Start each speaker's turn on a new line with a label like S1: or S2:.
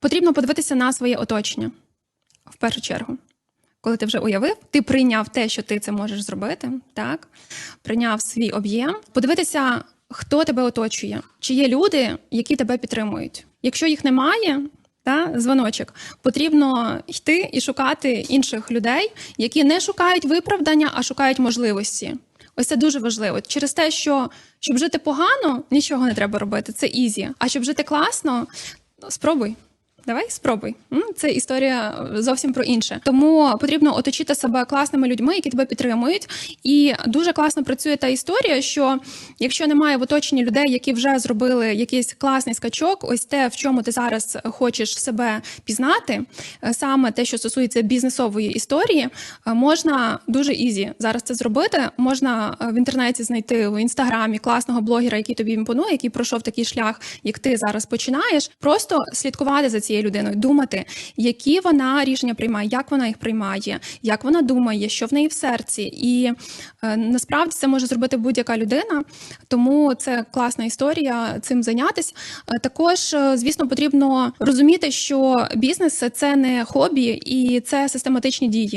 S1: Потрібно подивитися на своє оточення в першу чергу. Коли ти вже уявив, ти прийняв те, що ти це можеш зробити, так? прийняв свій об'єм, подивитися, хто тебе оточує, чи є люди, які тебе підтримують. Якщо їх немає, та, дзвоночок, потрібно йти і шукати інших людей, які не шукають виправдання, а шукають можливості. Ось це дуже важливо. Через те, що щоб жити погано, нічого не треба робити. Це ізі. А щоб жити класно, спробуй. Давай спробуй. Це історія зовсім про інше. Тому потрібно оточити себе класними людьми, які тебе підтримують. І дуже класно працює та історія, що якщо немає в оточенні людей, які вже зробили якийсь класний скачок, ось те, в чому ти зараз хочеш себе пізнати, е, саме те, що стосується бізнесової історії, е, можна дуже ізі зараз це зробити. Можна е, в інтернеті знайти в інстаграмі класного блогера, який тобі імпонує, який пройшов такий шлях, як ти зараз починаєш. Просто слідкувати за цією людиною, думати, які вона рішення приймає, як вона їх приймає, як вона думає, що в неї в серці. І е, насправді це може зробити будь-яка людина, тому це класна історія цим зайнятися. Е, Також, е, звісно, потрібно розуміти, що бізнес це не хобі і це систематичні дії.